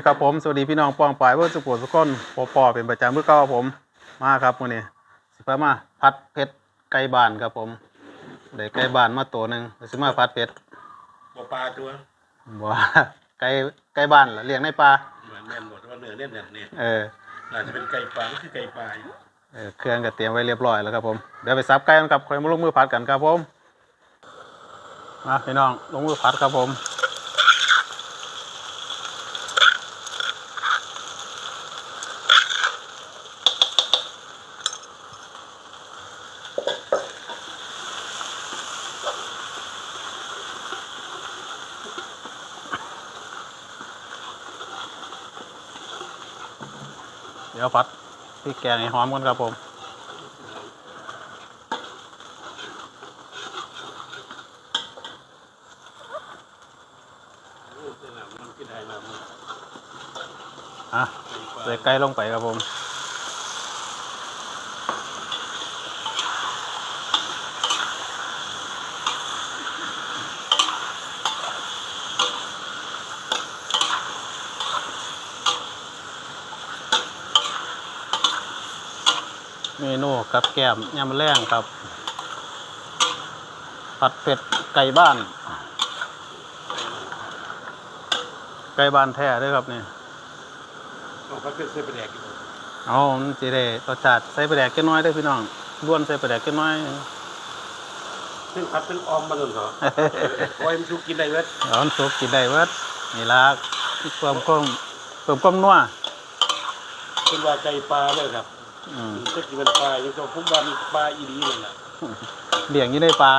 วัสดีครับผมสวัสดีพี่น้องปองปลายเวอร์สุโขสุขคนปอปอเป็นประจำเมื่อเก้าครับผมมาครับมื้อนี้สิพามาพัดเพชรไก่บ้านครับผมได้ไก่บ้านมาตัวหนึงเดี๋ยวสิมาพัดเพชรบ่ปลาตัวบ่ว่าไก่ไก่บ้านล่ะเลี้ยงในป่าเหมือนแม่นหมดว่าเนื้อเน่นเนี่ยเนี่ยเออน่าจะเป็นไก่ปลานี่คือไก่ปลาอยู่เออเครื่องก็เตรียมไว้เรียบร้อยแล้วครับผมเดี๋ยวไปซับไก่กันครับค่อยมาลงมือพัดกันครับผมมาพี่น้องลงมือพัดครับผม ผัดพริกแกงให้หอมกันครับผมอะใส่ไก่ลงไปครับผม เมนูกับแกล้มยำแรงครับ ผัดเผ็ดไก่บ้าน ไก่บ้านแท้เด้วยครับนี่เอาพักเป็นเส้นไปแดกอยู่เอามันสิได้รสชาติใส่ปลาแดกแค่น้อยเด้อพี่น้องล้วนใส่ปลาแดกแค่น้อยซึ่งพัดเป็นออมมาจนเหรอโอ้ยมันชูกินได้เว้ยเอามันสุกกินได้เบิดนี่ล่ะเพิ่มความเพิ่มความนัวเป็นว่าไก่ปลาเลยครับ อืมจะกินเป็นปลาอย่างเช่นพวกบ้านปลาอีดีเลยน่ะเลี้ยงอยู่ในป่า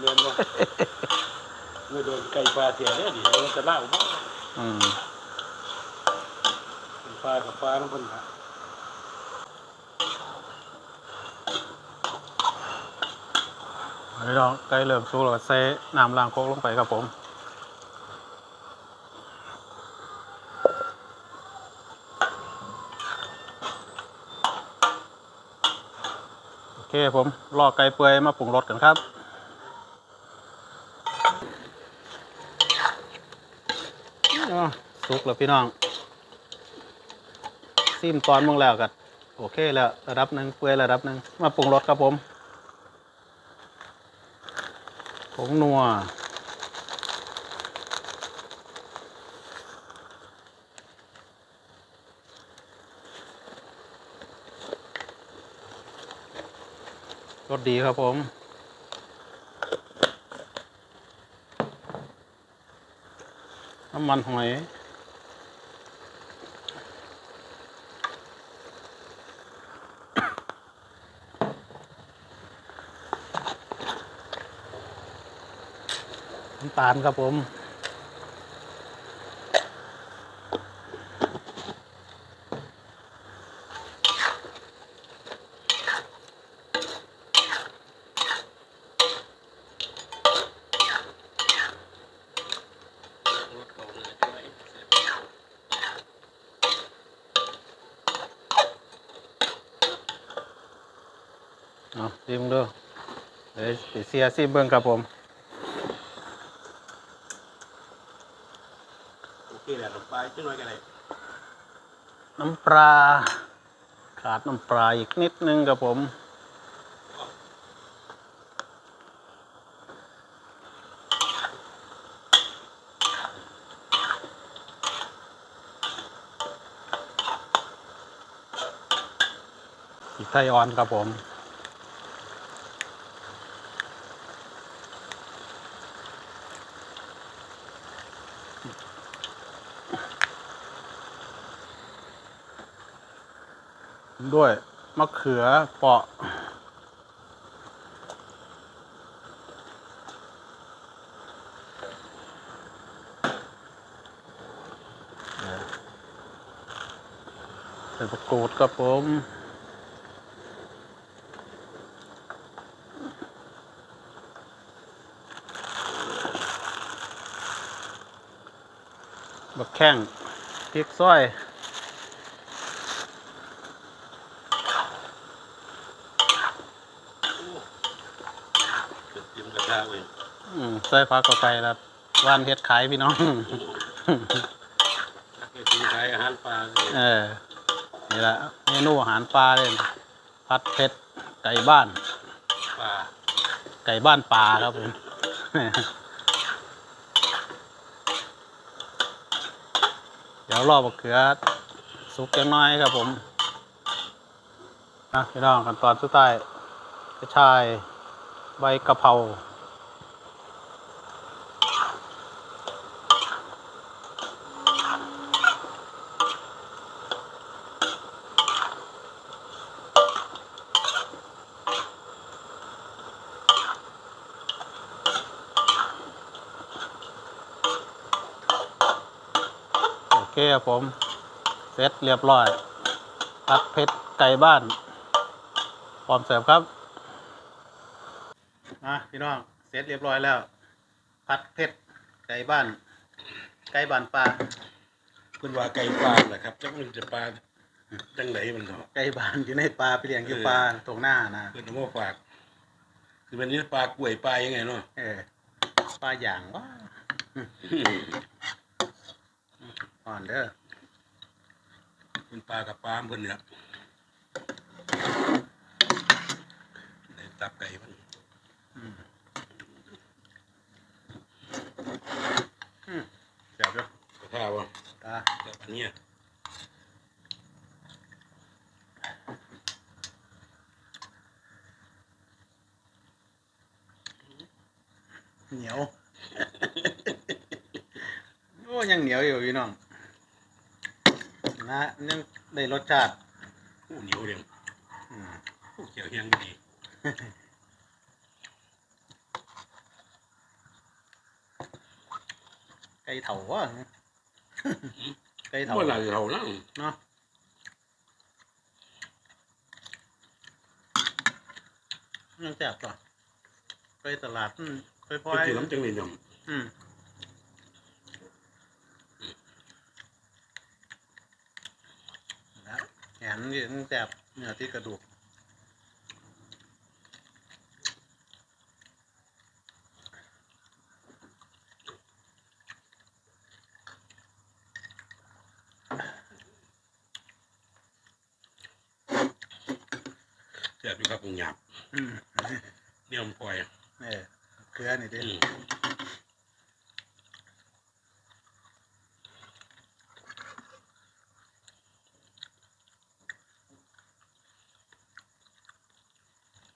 เรียนว่าไม่โดนไก่ปลาเสียเนี่ยดิมันจะเล่าบ้างอืมปลากับปลาน้ำพันธะพี่น้องใกล้เริ่มสุกแล้วก็ใส่น้ำล้างโคกลงไปครับผม เคผมรอไก่เปื่อยมาปรุงรสกันครับ สุกแล้วพี่น้องซิมตอนมึงแล้วกันโอเคแล้วระดับหนึ่งเปื่อยระดับหนึ่งมาปรุงรสครับผมผงนัว สดีครับผม น้ำมันหอยน้ำตาลครับผม รถเขาเลยด้วย เอาซิมดูเดี๋ยวสิเสียซิมเบิ้งครับผมโอเคแหละปลาจังน้อยกันเลยน้ำปลาขาดน้ำปลาอีกนิดนึงครับผมอีกไทยออนครับผม ด้วยมะเขือเปราะ ใส่ประกูดครับผมบักแข้งพริกซ้อย เตรียมกระทะเลยอืมใส่ฟ้าเข้าไปแล้วว่านเฮ็ดขายพี่น้องถ้าเกิดซื้อขายารปลาเออ นี่แหละเมนูอาหารปลาเลยพัดเผ็ดไก่บ้าน ปลาไก่บ้านปลาครับผม เดี๋ยวรอบะเขือสุกจังน้อยครับผมนะพี่น้องกันตอนสุดท้ายกระชายใบกะเพรา คครับผม เสร็จเรียบร้อยผัดเผ็ดไก่บ้านพร้อมเสิร์ฟครับมาพี่น้องเสร็จเรียบร้อยแล้วผัดเผ็ดไก่บ้าน ไก่บ้านปลาคุณว่าไก่ปลาแหละครับจักมันจะปลาจังไหนมันเถอะไก่บ้านอยู่ในปลาไปเลี้ยงอยู่ปลาตรงหน้านะเพื่อนเอามาฝากคือเป็นนี้ปลากล้วยปลายังไงเนาะเออปลาอย่างว่า อ่อนเด้อเป็นปลากับปลาเพื่นเนี่ยได้ตับไก่มันเสียบอยู่กระท่าวะตาแบบอันนี้เหนียว โอ้ยังเหนียวอยู่พี่น้อง นะยังได้รสชาติผู้เหนียวเรียงอืมผู้เขียวเฮียงก็ดีไก่เถาวะไก่เถาเมื่อไหร่เรานั่งเนาะยังแซ่บต่อไปตลาดอืมไปพไปอยกินน้ำจังเลยยอืม แล้วแขนนี่ยังแซ่บเนื้อที่กระดูกำแซ่บอยู่ครับผมหยาบอืมเนี่ยมันปล่อย เออเกลือนี่ดิ อืม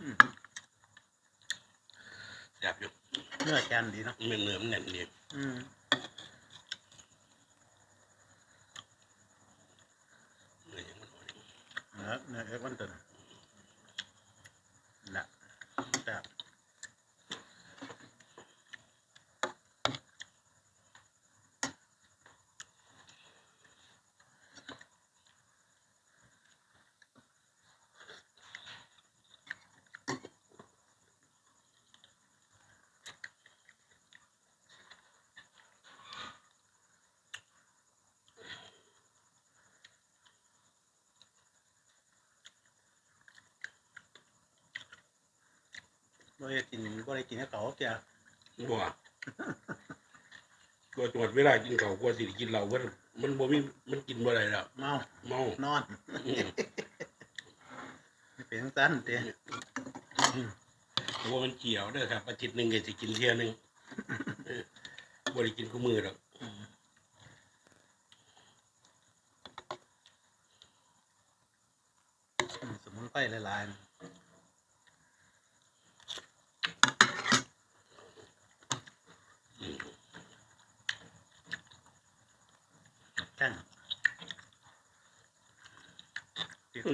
อืม แซ่บอยู่ เนื้อแคนดีเนาะเหนเนื้อมันแน่นดีอืมเนื้อยังมันอ่อนเนื้อเนื้อเอ็กวันตันน่ะแซ่บ บ่ ได้กินบ่ได้กินให้เขาเจ้าบ่ตัวตรวจเวลากินเขากลัวสิได้กินเหล้ามันมันบ่มีมันกินบ่ได้แล้วเมาเมานอนเป็นสั้นเต้เพราะว่ามันเกี่ยวเด้อครับอาทิตย์หนึ่งก็สิกินเที่ยหนึงบ่ได้กินคู่มือหรอกสมุนไพรหลายๆ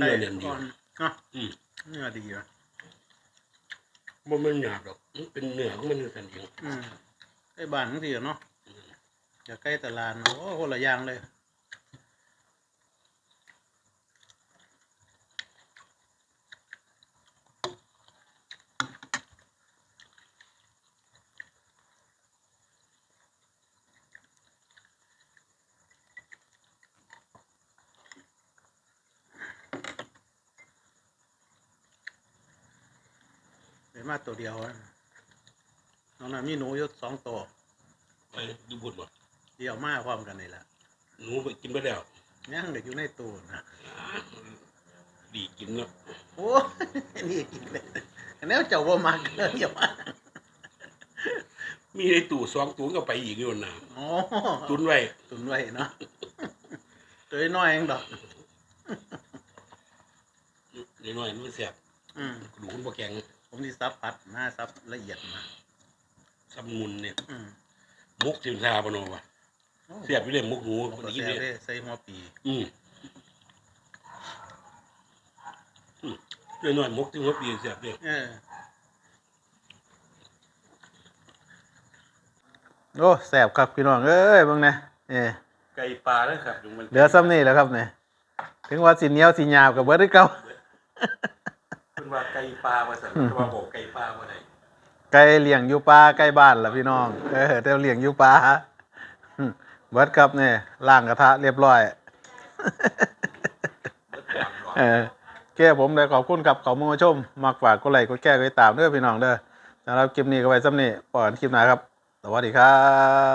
ติดไส้ก่อนเนาะอืมเนื้อดีว่ะบ่แมันหยาบหรอกมันเป็นเนื้อของมันกันเองอืมใกล้บ้านทั้งทีเนาะอย่าใกล้ตลาดเนอะโอ้คนละอย่างเลย มาตัวเดียวอะน้องน่ะมีหนูอยู่สองตัวไปดูบุญบ่เดียวมาพร้อมกันนี่แหละหนูไปกินไปแล้วอยังเด็กอยู่ในตู้นะดีกินเนาะโอ้ยนี่กินเลยอันนี้เจ้าว่ามักเลยอย่ามามีในตู้สองตู้ก็ไปอีกอยู่นะอ๋อตุนไว้ตุนไว้เนาะตัวน้อยเองดอกน้อยๆมันเสียบอืมกระดูกคุณบ่แข็ง ผมที่ซับพัดหน้าซับละเอียดมาซับมุนเนี่ย อืมมุกจิมซาบโนวะเสียบอยู่เลยมุกหนูผมคนก็กินแซ่บเนี่ยเด้ใส่หัวปีอืมอืมน้อยๆมุกที่หัวปีเสียบเลยเออโอ้แสบครับพี่น้องเอ้ยเบิ่งนะเอ้ไก่ปลาแล้วครับยุงมันเหลือซ้ำนี่แหล้วครับเนี่ยถึงว่าสิเหนียวสิหยาบกับเบิดคือเก่าเป็ นว่าไก่ปลามาสั่นแต่ว่าบอกไก่ปลามาไหนไก่เลี้ยงอยู่ป่าใกล้บ้านล่ะพี่น้องเออแต่เลี้ยงอยู่ป่าอืมเบิดครับเนี่ยล้างกระทะเรียบร้อยเบิดก่อนก่อนเออแก้ผมเลยขอบคุณกับเขามาชมมักฝากกดไลค์กดแก้กดติดตามเด้อพี่น้องเด้อสำหรับคลิปนี้ก็ไว้ซ้ำนี่ปอนคลิปหน้าครับ สวัสดีครับ